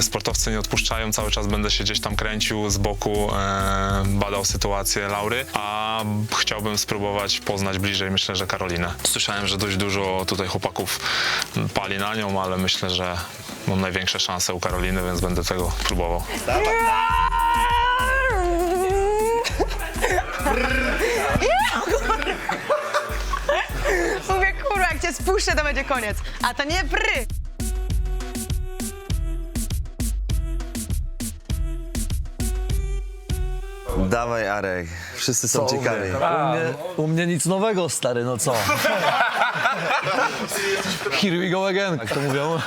Sportowcy nie odpuszczają, cały czas będę się gdzieś tam kręcił z boku, e, badał sytuację Laury, a chciałbym spróbować poznać bliżej, myślę, że Karolinę. Słyszałem, że dość dużo tutaj chłopaków pali na nią, ale myślę, że mam największe szanse u Karoliny, więc będę tego próbował. Mówię, spuszczę, to będzie koniec. A to nie pry. Dawaj Arek, wszyscy są ciekawi. U mnie, u mnie nic nowego, stary, no co? Here we go again, jak to mówią.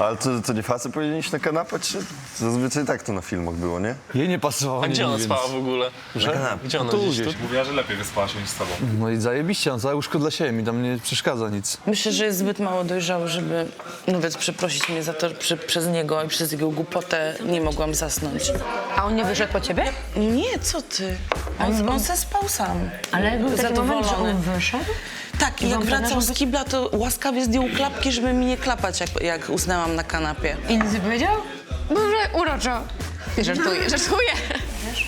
Ale to, to nie facet powinien iść na kanapę, czy zazwyczaj tak to na filmach było, nie? Jej nie pasowało. A gdzie nie ona spała w ogóle? Że? Gdzie ona Tu gdzieś? Mówiła, że lepiej wyspała się niż z tobą. No i zajebiście, no całe łóżko dla siebie, mi tam nie przeszkadza nic. Myślę, że jest zbyt mało dojrzały, żeby nawet przeprosić mnie za to, że przy, przez niego i przez jego głupotę nie mogłam zasnąć. A on nie wyszedł po ciebie? Nie, co ty? On, on se spał sam. Ale był taki moment, że on wyszedł? Tak, i jak trenerzem z kibla, to łaskawie zdjął klapki, żeby mi nie klapać, jak, jak usnęłam na kanapie. I nic nie powiedział? Boże, uroczo. Nie żartuję, żartuję.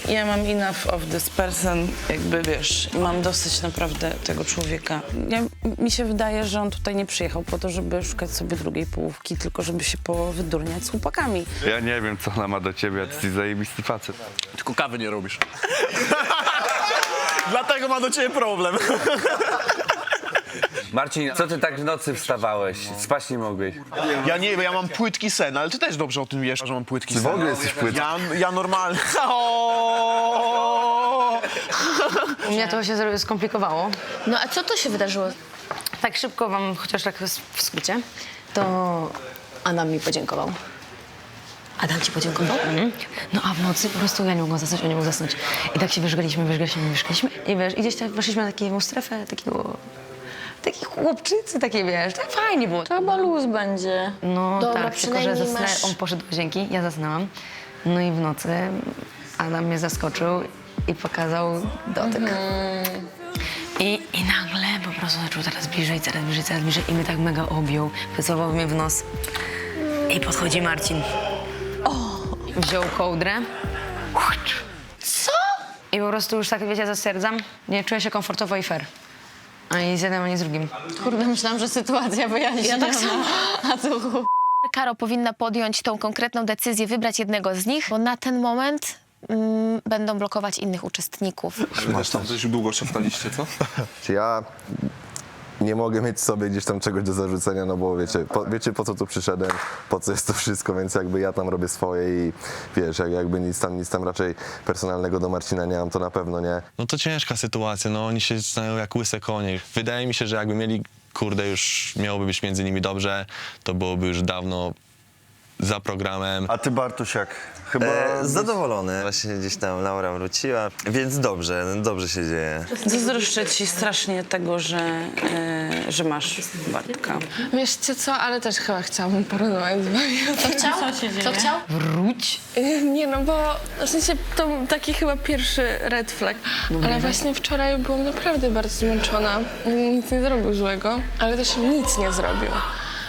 Ja mam enough of this person, jakby wiesz, mam dosyć naprawdę tego człowieka. Ja, mi się wydaje, że on tutaj nie przyjechał po to, żeby szukać sobie drugiej połówki, tylko żeby się powydurniać z chłopakami. Ja nie wiem, co ona ma do ciebie, a ty jesteś zajebisty facet. Tylko kawy nie robisz. Dlatego ma do ciebie problem. Marcin, co ty tak w nocy wstawałeś? Spać nie mogłeś. Ja nie wiem, ja mam płytki sen, ale ty też dobrze o tym wiesz, że mam płytki Ty w sen. ogóle jesteś płytki. Ja, ja normalnie. U mnie to się zrobiło- skomplikowało. No a co to się wydarzyło? Tak szybko wam, chociaż tak w skrócie, to Adam mi podziękował. Adam ci podziękował? Mhm. No a w nocy po prostu ja nie mogłam zasnąć, on nie mógł zasnąć. I tak się wyżgaliśmy, wyżgaliśmy, wyżgaliśmy. I wiesz, i gdzieś tak weszliśmy na taką strefę takiego... Taki chłopczycy, takie wiesz, tak fajnie było. To chyba luz będzie. No Dobra, tak, tylko że przynajmniej zasnę, masz- on poszedł do łazienki, ja zasnęłam. No i w nocy Adam mnie zaskoczył i pokazał dotyk. I, I nagle po prostu zaczął coraz bliżej, coraz bliżej, coraz bliżej i mnie tak mega objął, wycałował mnie w nos. I podchodzi Marcin. Wziął kołdrę. Co? I po prostu już tak, wiecie, zatwierdzam, nie czuję się komfortowo i fair. Ani z jednym, ani z drugim. Kurde, myślałam, że sytuacja wyjaśniona. Ja tak samo. A tu Karo powinna podjąć tą konkretną decyzję, wybrać jednego z nich, bo na ten moment mm, będą blokować innych uczestników. Wy też tam coś długo szeptaliście, co? Czy ja nie mogę mieć sobie gdzieś tam czegoś do zarzucenia, no bo wiecie po, wiecie po co tu przyszedłem, po co jest to wszystko, więc jakby ja tam robię swoje i wiesz, jak, jakby nic tam, nic tam raczej personalnego do Marcina nie mam, to na pewno nie. No to ciężka sytuacja, no oni się znają jak łyse konie. Wydaje mi się, że jakby mieli, kurde, już miałoby być między nimi dobrze, to byłoby już dawno za programem. A ty Bartusiak, chyba... E, zadowolony. Właśnie gdzieś tam Laura wróciła, więc dobrze, dobrze się dzieje. Zazdroszczę ci strasznie tego, że, e, że masz Bartka. Wieszcie co, ale też chyba chciałabym porozmawiać z wami. Co chciał? Co chciał? Nie no, bo w sensie to taki chyba pierwszy red flag. Ale właśnie wczoraj byłam naprawdę bardzo zmęczona. Nic nie zrobił złego, ale też nic nie zrobił.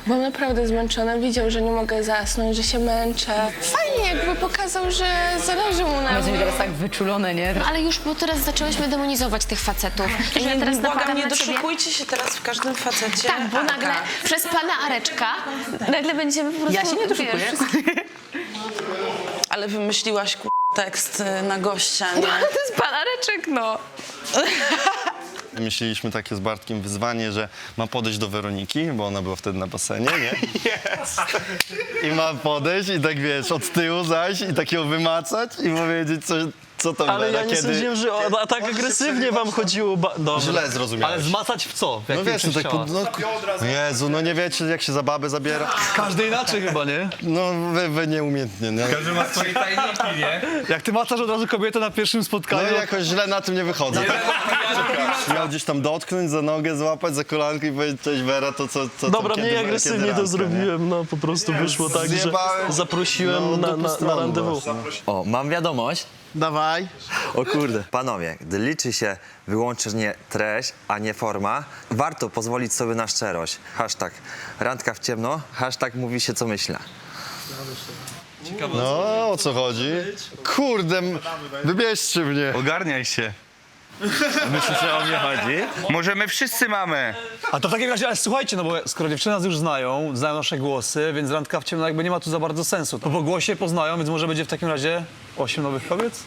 Byłam naprawdę zmęczona, widział, że nie mogę zasnąć, że się męczę. Fajnie jakby pokazał, że zależy mu na Jesteśmy mnie. teraz tak wyczulone, nie? Ale już, bo teraz zaczęłyśmy demonizować tych facetów. Że Nie, teraz błagam, napadam nie na ciebie. doszukujcie się teraz w każdym facecie. Tak, bo Arka. nagle przez pana Areczka nagle będziemy po prostu... Ja się nie doszukuję. wiesz, Ale wymyśliłaś ku... tekst y, na gościa, nie? To jest pan Areczek, no. Myśleliśmy takie z Bartkiem wyzwanie, że ma podejść do Weroniki, bo ona była wtedy na basenie, nie? I ma podejść i tak wiesz, od tyłu zaś i takiego wymacać i powiedzieć coś, co tam Ale Wera, ja nie kiedy... sądziłem, że o, a tak agresywnie wam chodziło. Ba-. Źle zrozumiałeś. Ale zmacać w co? W No jakim wiesz, no tak pod, no, no Jezu, no nie wiecie jak się za babę zabiera? Każdy inaczej chyba, nie? No wy, wy nieumiejętnie, nie? Każdy ma swoje tajniki, nie? Jak ty macasz od razu kobietę na pierwszym No spotkaniu, i jakoś źle na tym nie wychodzę. Miał gdzieś tam dotknąć za nogę, złapać za kolankę i powiedzieć cześć Wera, to co, co Dobra, mniej kiedy agresywnie to zrobiłem, no po prostu wyszło tak, że Zjebałem. zaprosiłem No, na, na, na. O, mam wiadomość. Dawaj. O kurde. Panowie, gdy liczy się wyłącznie treść, a nie forma, warto pozwolić sobie na szczerość. Hashtag randka w ciemno, hashtag mówi się co myślę. No, o co chodzi? Kurde, m- wybierzcie mnie. Ogarniaj się. Myślisz, że o mnie chodzi? Może my wszyscy mamy. A to w takim razie, ale słuchajcie, no bo skoro dziewczyny nas już znają, znają nasze głosy, więc randka w ciemno jakby nie ma tu za bardzo sensu. No po głosie poznają, więc może będzie w takim razie osiem nowych kobiet?